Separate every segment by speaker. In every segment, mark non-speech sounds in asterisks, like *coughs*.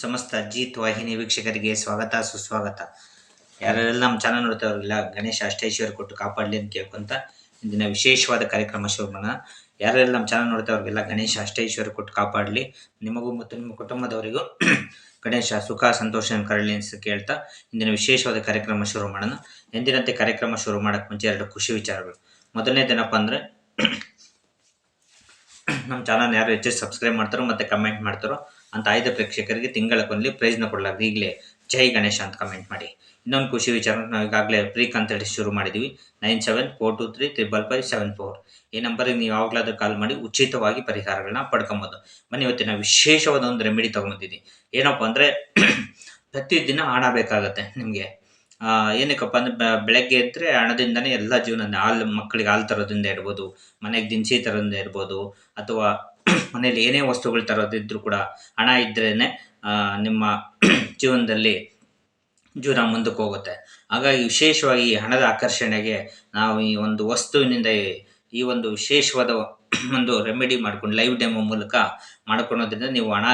Speaker 1: ಸಮಸ್ತ ಅಜಿತ್ ವಾಹಿನಿ ವೀಕ್ಷಕರಿಗೆ ಸ್ವಾಗತ, ಸುಸ್ವಾಗತ. ಯಾರೆಲ್ಲ ನಮ್ಮ ಚಾನಲ್ ನೋಡ್ತಾವ್ರಿಲ್ಲ ಗಣೇಶ ಅಷ್ಟೈಶ್ವರ ಕೊಟ್ಟು ಕಾಪಾಡಲಿ ಅಂತ ಕೇಳ್ಕೊಂತ ಇಂದಿನ ವಿಶೇಷವಾದ ಕಾರ್ಯಕ್ರಮ ಶುರು ಮಾಡೋಣ ಯಾರೆಲ್ಲ ನಮ್ಮ ಚಾನಲ್ ನೋಡ್ತಾವ್ರಿಗೆಲ್ಲ ಗಣೇಶ ಅಷ್ಟೈಶ್ವರ ಕೊಟ್ಟು ಕಾಪಾಡಲಿ. ನಿಮಗೂ ಮತ್ತು ನಿಮ್ಮ ಕುಟುಂಬದವರಿಗೂ *clears throat* ಗಣೇಶ ಸುಖ, ಸಂತೋಷ ಕರಲಿ ಅಂತ ಕೇಳ್ತಾ ಇಂದಿನ ವಿಶೇಷವಾದ ಕಾರ್ಯಕ್ರಮ ಶುರು ಮಾಡೋಣ ಎಂದಿನಂತೆ ಕಾರ್ಯಕ್ರಮ ಶುರು ಮಾಡಕ್ಕೆ ಮುಂಚೆ ಎರಡು ಖುಷಿ ವಿಚಾರಗಳು. ಮೊದಲನೇದೇನಪ್ಪ ಅಂದರೆ *clears throat* ನಮ್ಮ ಚಾನಲ್ ಯಾರು ಹೆಚ್ಚು ಸಬ್ಸ್ಕ್ರೈಬ್ ಮಾಡ್ತಾರೋ ಮತ್ತೆ ಕಮೆಂಟ್ ಮಾಡ್ತಾರೋ ಅಂತ ಆಯ್ದ ಪ್ರೇಕ್ಷಕರಿಗೆ ತಿಂಗಳ ಕೊನೆಯಲ್ಲಿ ಪ್ರೈಸ್ನ ಕೊಡಲಾಗಿದೆ ಈಗಲೇ. ಜೈ ಗಣೇಶ ಅಂತ ಕಮೆಂಟ್ ಮಾಡಿ. ಇನ್ನೊಂದು ಖುಷಿ ವಿಚಾರ, ನಾವು ಈಗಾಗಲೇ ಪ್ರೀ ಹೇಳಿ ಶುರು ಮಾಡಿದ್ದೀವಿ nine seven four two three triple five seven four ಈ ನಂಬರಿಗೆ ನೀವು ಯಾವಾಗಲಾದ್ರೂ ಕಾಲ್ ಮಾಡಿ ಉಚಿತವಾಗಿ ಪರಿಹಾರಗಳನ್ನ ಪಡ್ಕೊಬೋದು. ಮನೆ ಇವತ್ತಿನ ವಿಶೇಷವಾದ ಒಂದು ರೆಮಿಡಿ ತೊಗೊಂಬಂದಿದ್ದೀನಿ ಏನಪ್ಪ ಅಂದರೆ *clears throat* ಪ್ರತಿದಿನ ಹಣ ಬೇಕಾಗತ್ತೆ ನಿಮಗೆ ಏನಕ್ಕಪ್ಪ ಅಂದರೆ ಬೆಳಗ್ಗೆ ಎದ್ದರೆ ಹಣದಿಂದನೇ ಎಲ್ಲ ಜೀವನ ಹಾಲು ಮಕ್ಕಳಿಗೆ ಹಾಲು ತರೋದ್ರಿಂದ ಇರ್ಬೋದು, ಮನೆಗೆ ದಿನಸಿ ತರೋದಿಂದ ಇರ್ಬೋದು, ಅಥವಾ *coughs* ಮನೇಲಿ ಏನೇ ವಸ್ತುಗಳು ತರೋದಿದ್ರು ಕೂಡ ಹಣ ಇದ್ರೇನೆ ಆ, ನಿಮ್ಮ *coughs* ಜೀವನದಲ್ಲಿ ಜೀವನ ಮುಂದಕ್ಕೆ ಹೋಗುತ್ತೆ. ಹಾಗಾಗಿ ವಿಶೇಷವಾಗಿ ಹಣದ ಆಕರ್ಷಣೆಗೆ ನಾವು ಈ ಒಂದು ವಸ್ತುವಿನಿಂದ ಈ- ಒಂದು ವಿಶೇಷವಾದ *coughs* ಒಂದು ರೆಮಿಡಿ ಮಾಡ್ಕೊಂಡು ಲೈವ್ ಡೆಮೋ ಮೂಲಕ ಮಾಡ್ಕೊಳೋದ್ರಿಂದ ನೀವು ಹಣ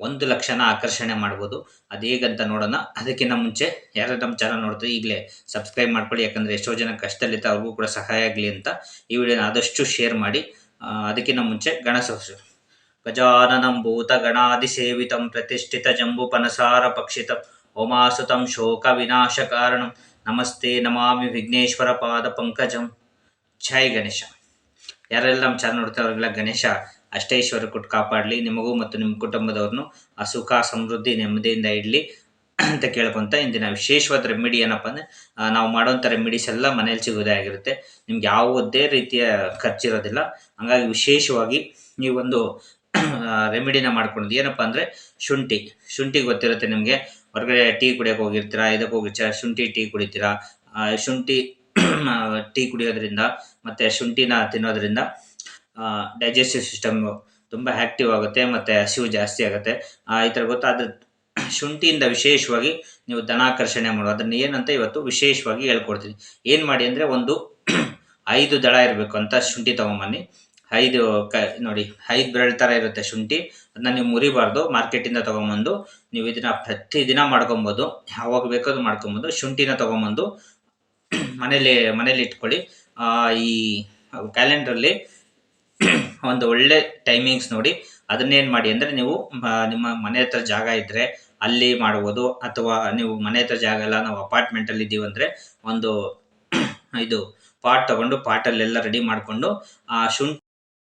Speaker 1: ಒಂದು ಲಕ್ಷನ ಆಕರ್ಷಣೆ ಮಾಡ್ಬೋದು. ಅದು ಹೇಗಂತ ನೋಡೋಣ. ಅದಕ್ಕಿಂತ ಮುಂಚೆ ಯಾರು ನಮ್ಮ ಚಾನಲ್ ನೋಡ್ತಾರೆ ಈಗಲೇ ಸಬ್ಸ್ಕ್ರೈಬ್ ಮಾಡ್ಕೊಳ್ಳಿ. ಯಾಕಂದರೆ ಎಷ್ಟೋ ಜನ ಕಷ್ಟದಲ್ಲಿತ್ತು ಅವ್ರಿಗೂ ಕೂಡ ಸಹಾಯ ಆಗಲಿ ಅಂತ ಈ ವಿಡಿಯೋನ ಆದಷ್ಟು ಶೇರ್ ಮಾಡಿ. ಅದಕ್ಕಿಂತ ಮುಂಚೆ ಗಣಸೋತ್ಸವ ಗಜಾನನಂ ಸೇವಿತಂ ಪ್ರತಿಷ್ಠಿತ ಜಂಬುಪನಸಾರ ಪಕ್ಷಿತ ಓಮಾಸುತಂ ಶೋಕ ವಿನಾಶ ಕಾರಣಂ. ನಮಸ್ತೆ ನಮಾಮಿ ವಿಘ್ನೇಶ್ವರ ಪಾದ ಪಂಕಜಂ. ಜೈ ಗಣೇಶ. ಯಾರೆಲ್ಲ ನಮ್ಮ ಚಾನಲ್ ನೋಡ್ತಾ ಅವ್ರಿಗೆಲ್ಲ ಗಣೇಶ ಅಷ್ಟೇಶ್ವರ ಕೊಟ್ಟು ಕಾಪಾಡಲಿ. ನಿಮಗೂ ಮತ್ತು ನಿಮ್ಮ ಕುಟುಂಬದವ್ರನ್ನು ಆ ಸುಖ ಸಮೃದ್ಧಿ, ನೆಮ್ಮದಿಯಿಂದ ಇಡಲಿ. ಅಂತ ಕೇಳ್ಕೊಂತ ಇಂದಿನ ವಿಶೇಷವಾದ ರೆಮಿಡಿ ಏನಪ್ಪ ಅಂದರೆ ನಾವು ಮಾಡೋಂಥ ರೆಮಿಡೀಸ್ ಎಲ್ಲ ಮನೇಲಿ ಸಿಗೋದೇ ಆಗಿರುತ್ತೆ. ನಿಮ್ಗೆ ಯಾವುದೇ ರೀತಿಯ ಖರ್ಚಿರೋದಿಲ್ಲ ಹಂಗಾಗಿ ವಿಶೇಷವಾಗಿ ನೀವೊಂದು ರೆಮಿಡಿನ ಮಾಡ್ಕೊಂಡು ಏನಪ್ಪ ಅಂದರೆ, ಶುಂಠಿ. ಶುಂಠಿ ಗೊತ್ತಿರುತ್ತೆ ನಿಮಗೆ. ಹೊರಗಡೆ ಟೀ ಕುಡಿಯೋಕೆ ಹೋಗಿರ್ತೀರಾ, ಇದಕ್ಕೆ ಹೋಗಿರ್ತೀರ, ಶುಂಠಿ ಟೀ ಕುಡಿತೀರಾ ಶುಂಠಿ ಟೀ ಕುಡಿಯೋದ್ರಿಂದ ಮತ್ತು ಶುಂಠಿನ ತಿನ್ನೋದ್ರಿಂದ ಡೈಜೆಸ್ಟಿವ್ ಸಿಸ್ಟಮ್ ತುಂಬ ಆ್ಯಕ್ಟಿವ್ ಆಗುತ್ತೆ, ಮತ್ತು ಹಸಿವು ಜಾಸ್ತಿ ಆಗುತ್ತೆ. ಈ ಥರ ಗೊತ್ತಾದ ಶುಂಠಿಯಿಂದ ವಿಶೇಷವಾಗಿ ನೀವು ಧನಾಕರ್ಷಣೆ ಮಾಡೋ ಅದನ್ನು ಏನಂತ ಇವತ್ತು ವಿಶೇಷವಾಗಿ ಹೇಳ್ಕೊಡ್ತೀನಿ. ಏನು ಮಾಡಿ ಅಂದರೆ ಒಂದು *clears throat* ಐದು ದಳ ಇರಬೇಕು ಅಂತ ಶುಂಠಿ ತೊಗೊಂಬನ್ನಿ. ಐದು ಕ, ನೋಡಿ, ಐದು ಬೆರಳು ಥರ ಇರುತ್ತೆ ಶುಂಠಿ. ಅದನ್ನ ನೀವು ಮುರಿಬಾರ್ದು. ಮಾರ್ಕೆಟಿಂದ ತೊಗೊಂಬಂದು ನೀವು ಇದನ್ನ ಪ್ರತಿದಿನ ಮಾಡ್ಕೊಬೋದು. ಯಾವಾಗ ಬೇಕಾದ್ರೂ ಮಾಡ್ಕೊಬೋದು. ಶುಂಠಿನ ತೊಗೊಂಬಂದು ಮನೇಲಿ ಮನೇಲಿ ಇಟ್ಕೊಳ್ಳಿ. ಈ ಕ್ಯಾಲೆಂಡ್ರಲ್ಲಿ *clears throat* ಒಂದು ಒಳ್ಳೆ ಟೈಮಿಂಗ್ಸ್ ನೋಡಿ. ಅದನ್ನೇನು ಮಾಡಿ ಅಂದರೆ ನೀವು ನಿಮ್ಮ ಮನೆ ಹತ್ರ ಜಾಗ ಇದ್ದರೆ ಅಲ್ಲಿ ಮಾಡ್ಬೋದು ಅಥವಾ ನೀವು ಮನೆ ಹತ್ರ ಜಾಗ ಇಲ್ಲ ನಾವು ಅಪಾರ್ಟ್ಮೆಂಟಲ್ಲಿ ಇದ್ದೀವಿ ಅಂದರೆ ಒಂದು *clears throat* ಇದು ಪಾಟ್ ತಗೊಂಡು ಪಾಟಲ್ಲೆಲ್ಲ ರೆಡಿ ಮಾಡಿಕೊಂಡು, ಆ ಶುಂಠಿ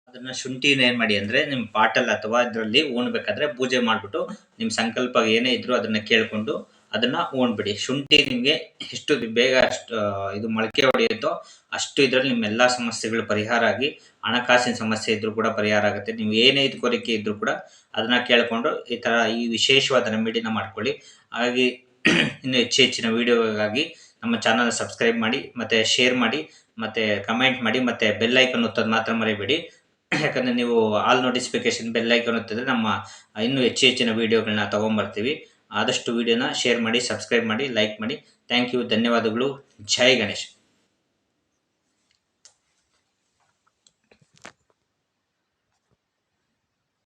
Speaker 1: ಅದನ್ನ ಶುಂಠಿನ ಏನು ಮಾಡಿ ಅಂದರೆ ನಿಮ್ಮ ಪಾಟಲ್ ಅಥವಾ ಇದರಲ್ಲಿ ಉಣ್ಬೇಕಾದ್ರೆ ಪೂಜೆ ಮಾಡಿಬಿಟ್ಟು ನಿಮ್ಮ ಸಂಕಲ್ಪ ಏನೇ ಇದ್ರೂ ಅದನ್ನ ಕೇಳಿಕೊಂಡು ಅದನ್ನ ಹೋಗ್ಬಿಡಿ ಶುಂಠಿ ನಿಮಗೆ ಎಷ್ಟು ಬೇಗ ಅಷ್ಟು ಇದು ಮೊಳಕೆ ಹೊಡೆಯುತ್ತೋ ಅಷ್ಟು ಇದರಲ್ಲಿ ನಿಮ್ಮ ಎಲ್ಲ ಸಮಸ್ಯೆಗಳು ಪರಿಹಾರ ಆಗಿ, ಹಣಕಾಸಿನ ಸಮಸ್ಯೆ ಇದ್ರೂ ಕೂಡ ಪರಿಹಾರ ಆಗುತ್ತೆ. ನೀವು ಏನೇ ಇದು ಕೋರಿಕೆ ಇದ್ರೂ ಕೂಡ ಅದನ್ನ ಕೇಳಿಕೊಂಡು ಈ ಥರ ಈ ವಿಶೇಷವಾದ ರೆಮಿಡಿನ ಮಾಡ್ಕೊಳ್ಳಿ. ಹಾಗಾಗಿ *clears throat* ಇನ್ನು ಹೆಚ್ಚು ಹೆಚ್ಚಿನ ವಿಡಿಯೋಗಾಗಿ ನಮ್ಮ ಚಾನಲ್ ಸಬ್ಸ್ಕ್ರೈಬ್ ಮಾಡಿ, ಮತ್ತು ಶೇರ್ ಮಾಡಿ, ಮತ್ತು ಕಮೆಂಟ್ ಮಾಡಿ, ಮತ್ತೆ ಬೆಲ್ ಐಕನ್ ಒತ್ತೋದು ಮಾತ್ರ ಮರಿಬೇಡಿ. *clears throat* ಯಾಕಂದರೆ ನೀವು ಆಲ್ ನೋಟಿಫಿಕೇಶನ್ ಬೆಲ್ ಐಕನ್ ಒತ್ತಿದ್ರೆ ನಮ್ಮ ಇನ್ನೂ ಹೆಚ್ಚು ಹೆಚ್ಚಿನ ವಿಡಿಯೋಗಳನ್ನ ತೊಗೊಂಬರ್ತೀವಿ. ಆದಷ್ಟು ವೀಡಿಯೋನ ಶೇರ್ ಮಾಡಿ ಸಬ್ಸ್ಕ್ರೈಬ್ ಮಾಡಿ ಲೈಕ್ ಮಾಡಿ. ಥ್ಯಾಂಕ್ ಯು ಧನ್ಯವಾದಗಳು. ಜೈ ಗಣೇಶ್.